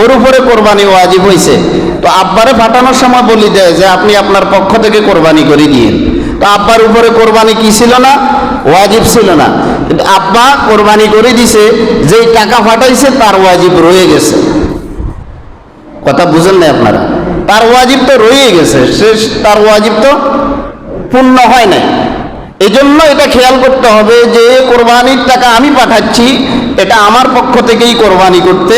ওর উপরে কোরবানি ওয়াজিব হয়েছে তো আব্বারে ফাটানোর সময় বলি দেয় যে, আপনি আপনার পক্ষ থেকে কোরবানি করে দিন তো আব্বার উপরে কোরবানি কি ছিল না? ওয়াজিব ছিল না। কিন্তু আব্বা কোরবানি করে দিছে, যেই টাকা ফাটাইছে তার ওয়াজিব রয়ে গেছে। কথা বুঝেন না আপনারা? তার ওয়াজিব তো রয়ে গেছে, সে তার ওয়াজিব তো পূর্ণ হয় নাই। এই জন্য এটা খেয়াল করতে হবে যে, কোরবানির টাকা আমি পাঠাচ্ছি, এটা আমার পক্ষ থেকেই কোরবানি করতে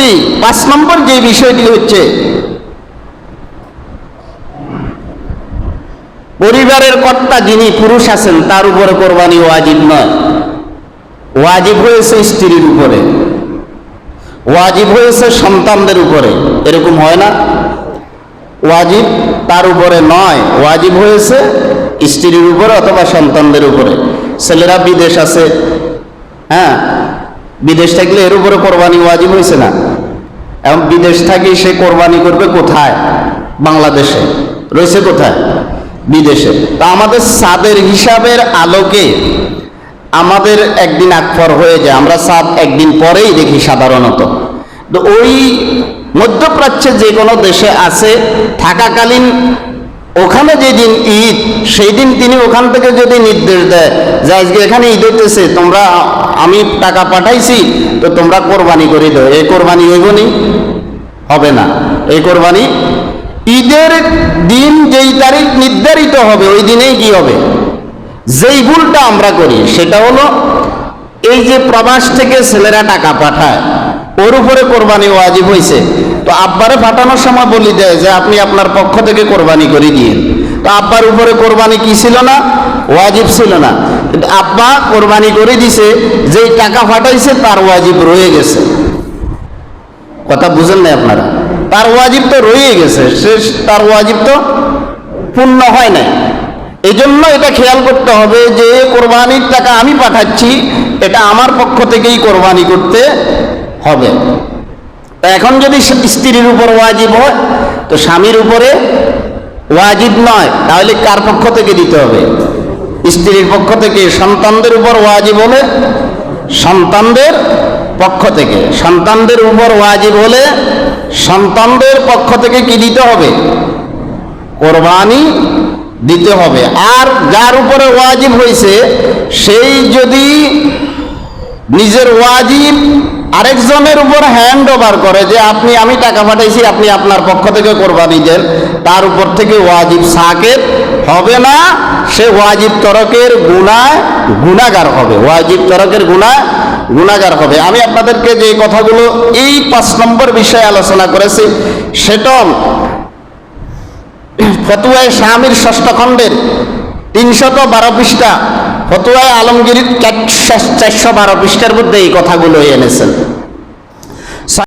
আরেকটি পাঁচ নম্বর যে বিষয়টি হচ্ছে, পরিবারের কর্তা যিনি পুরুষ আছেন, তার উপরে কোরবানি ওয়াজিব নয়। ওয়াজিব হয়েছে স্ত্রীর উপরে। ওয়াজিব হয়েছে সন্তানদের উপরে। এরকম হয় না। ওয়াজিব তার উপরে নয়। ওয়াজিব হয়েছে স্ত্রীর উপরে অথবা সন্তানদের উপরে। ছেলেরা বিদেশ আছে হ্যাঁ? বিদেশ থাকলে এর উপরে কোরবানি ওয়াজিব হয়েছে না। এবং বিদেশ থাকি সে কোরবানি করবে কোথায়? বাংলাদেশে। রয়েছে কোথায়? বিদেশে। তা আমাদের সাদের হিসাবের আলোকে আমাদের একদিন আকফর হয়ে যায়। আমরা সাদ একদিন পরেই দেখি সাধারণত। তো ওই মধ্যপ্রাচ্যে যে কোনো দেশে আছে, থাকাকালীন ওখানে যেদিন ঈদ, সেই দিন তিনি ওখান থেকে যদি নির্দেশ দেয় যে আজকে এখানে ঈদ হইতেছে, তোমরা আমি টাকা পাঠাইছি, তো তোমরা কোরবানি করে দাও। এই কোরবানি হইব নি হবে না। এই কোরবানি ঈদের দিন যেই তারিখ নির্ধারিত হবে, ওই দিনেই কি হবে? যেই ভুলটা আমরা করি, সেটা হলো এই যে প্রবাস থেকে ছেলেরা টাকা পাঠায়, ওর উপরে কোরবানি ওয়াজিব হয়েছে তো আব্বারে পাঠানোর সময় বলি দেয় যে, আপনি আপনার পক্ষ থেকে কোরবানি করে দিন তো আব্বার উপরে কোরবানি কি ছিল না? ওয়াজিব ছিল না। আব্বা কোরবানি করে দিছে, যেই টাকা পাঠাইছে তার ওয়াজিব রয়ে গেছে। কথা বুঝেন না আপনারা? তার ওয়াজিব তো রয়ে গেছে, সে তার ওয়াজিব তো পূর্ণ হয় নাই। এই জন্য এটা খেয়াল করতে হবে যে, কোরবানির টাকা আমি পাঠাচ্ছি, এটা আমার পক্ষ থেকেই কোরবানি করতে হবে। তা এখন যদি স্ত্রীর উপর ওয়াজিব হয়, তো স্বামীর উপরে ওয়াজিব নয়, তাহলে কার পক্ষ থেকে দিতে হবে? স্ত্রীর পক্ষ থেকে, সন্তানদের উপর ওয়াজিব হলে সন্তানদের পক্ষ থেকে। সন্তানদের উপর ওয়াজিব হলে সন্তানদের পক্ষ থেকে কি দিতে হবে? কোরবানি দিতে হবে। আর যার উপরে ওয়াজিব হয়েছে সেই যদি নিজের ওয়াজিব আরেকজনের উপর হ্যান্ড ওভার করে যে আপনি, আমি টাকা পাঠাইছি, আপনি আপনার পক্ষ থেকে কোরবানি দেন। তার উপর থেকে ওয়াজিব সাকেত হবে না, সে ওয়াজিব তরকের গুণায় গুণাগার হবে। ওয়াজিব তরকের গুণায় গুণাগার হবে। আমি আপনাদেরকে যে কথাগুলো এই পাঁচ নম্বর বিষয়ে আলোচনা করেছি, সেটা ফতুয়ায় স্বামীর ষষ্ঠ খণ্ডের তিনশত বারো পৃষ্ঠা। ফতুয়ায় আলমগীর চারশো বারো পৃষ্ঠার মধ্যে এই কথাগুলো এনেছেন।